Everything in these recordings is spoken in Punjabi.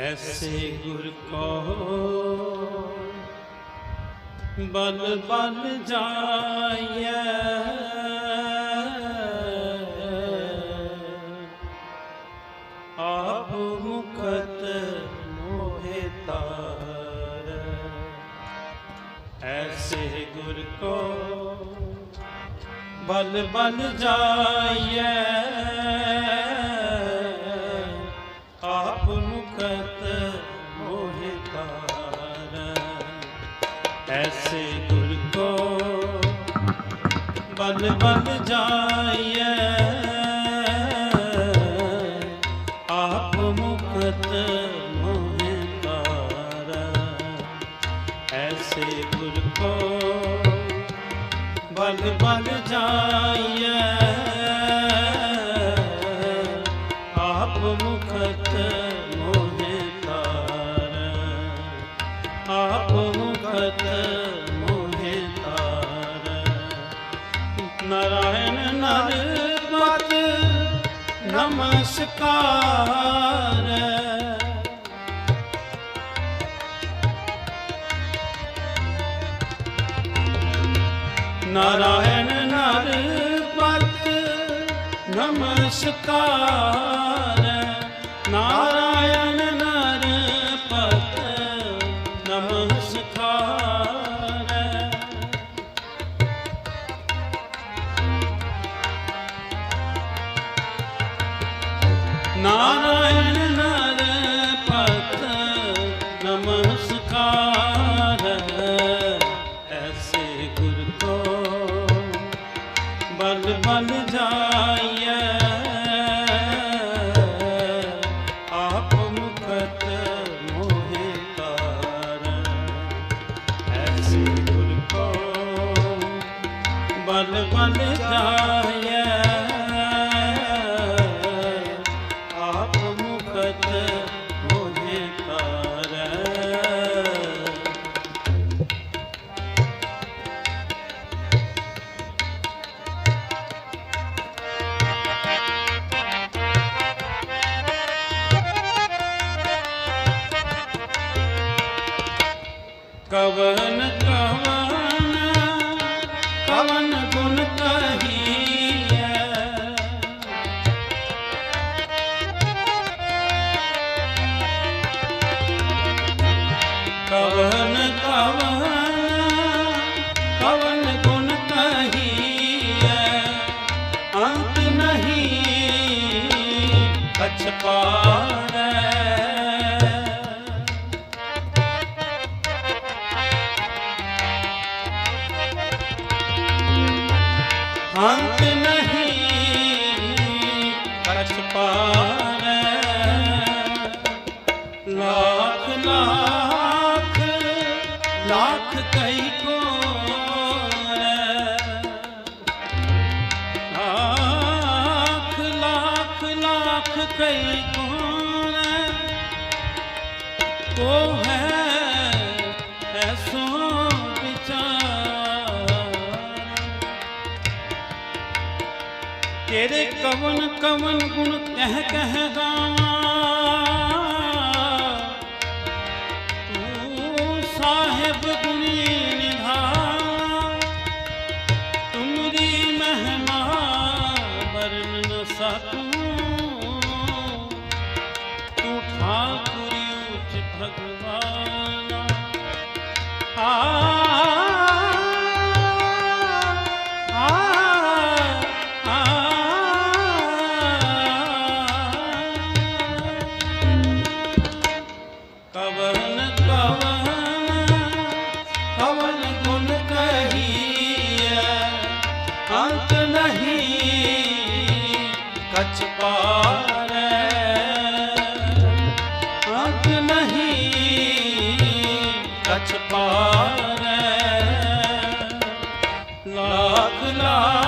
ਐਸੇ ਗੁਰ ਕੋ ਬਲ ਬਲ ਜਾਈਐ। ਐਸੇ ਗੁਰ ਬਲ ਬਲ ਜਾਈਐ। ਬਲ ਬਲ ਜਾਈਐ। ਆਪ ਮੁਕਤ ਮੋਹਿ ਤਾਰ। ਐਸੇ ਗੁਰ ਕੋ ਬਲ ਬਲ ਜਾਈਐ। ਨਰ ਪਤ ਨਮਸਕਾਰ। ਨਾਰਾਇਣ ਨਰ ਪਤ ਨਮਸਕਾਰ। ਬਲ ਬਲ ਜਾਈਐ ਕਵਨ ਕਵਨ ਕਵਨ ਗੁਣ ਕਹੀਐ। ਕਵਨ ਕਵਨ ਕਵਨ ਗੁਣ ਕਹੀਐ। ਅੰਤ ਨਹੀਂ ਕਛ ਲੱਖ ਕਈ ਕੋਰੈ ਲੱਖ ਲੱਖ ਲੱਖ ਕਈ ਕੋਰੈ ਕੋ ਹੈ ਐਸੋ ਤੇਰੇ ਕਵਨ ਕਵਨ ਗੁਣ ਕਹਿ ਕਹਿ ਗਾਵਾਂ। ਸਕੂੰ। ਤੂੰ ਠਾਕੁਰ ਉਚ ਭਗਵਾਨ। ਆ ਆ ਲੱਖ ਲੱਖ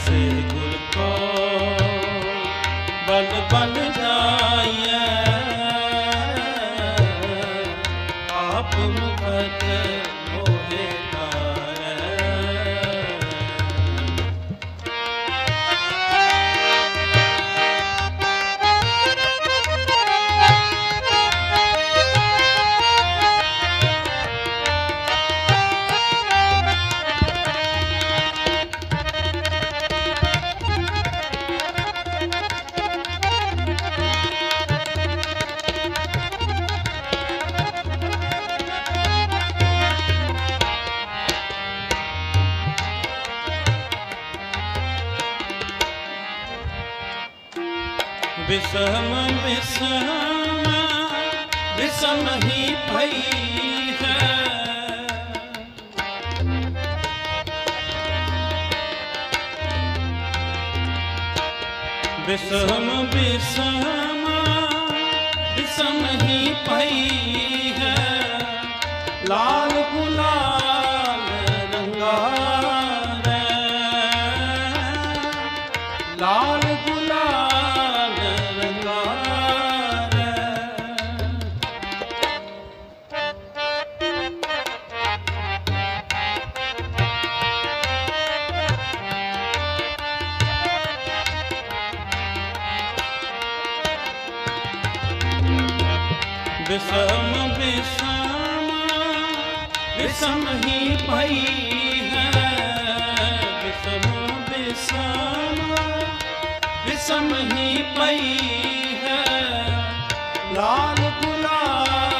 ਐਸੇ ਵਿਸਮ ਵਿਸਮ ਵਿਸਮ ਹੀ ਪਈ ਹੈ। ਵਿਸਮ ਵਿਸਮ ਵਿਸਮ ਹੀ ਪਈ ਹੈ। ਲਾਲ ਗੁਲਾਲ ਵਿਸਮ ਵਿਸਮ ਵਿਸਮ ਹੀ ਪਈ ਹੈ। ਵਿਸਮ ਵਿਸਮ ਵਿਸਮ ਹੀ ਪਈ ਹੈ। ਲਾਲ ਗੁਲਾਲ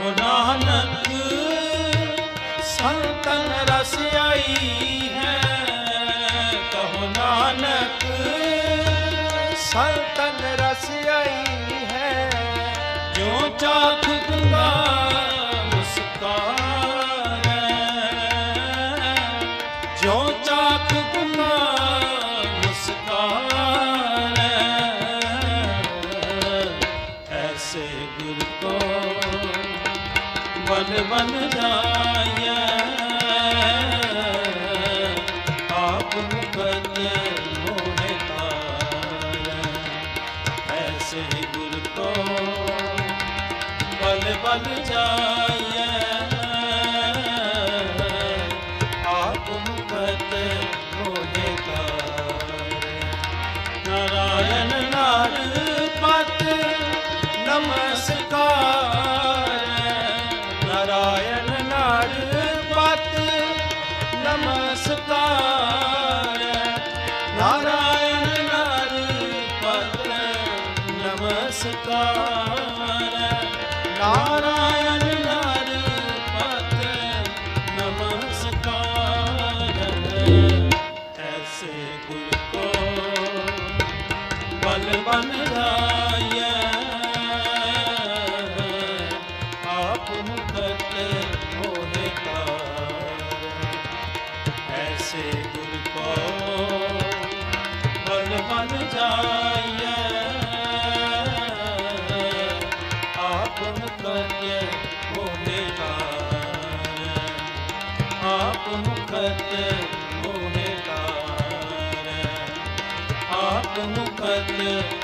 ਮੁਸਕਾਨ ਨਾਨਕ, ਸੰਤਨ ਰਸ ਆਈ ਹੈ। ਕਹੋ ਨਾਨਕ, ਸੰਤਨ ਰਸ ਆਈ ਹੈ। ਜੋ ਚਾਖ ਗੰਗਾ ਐਸੇ ਗੁਰ ਕੋ ਬਲ ਬਲ ਜਾਏ ਹੋਏ ਕਾਰ ਆਪ ਮੁਕਤ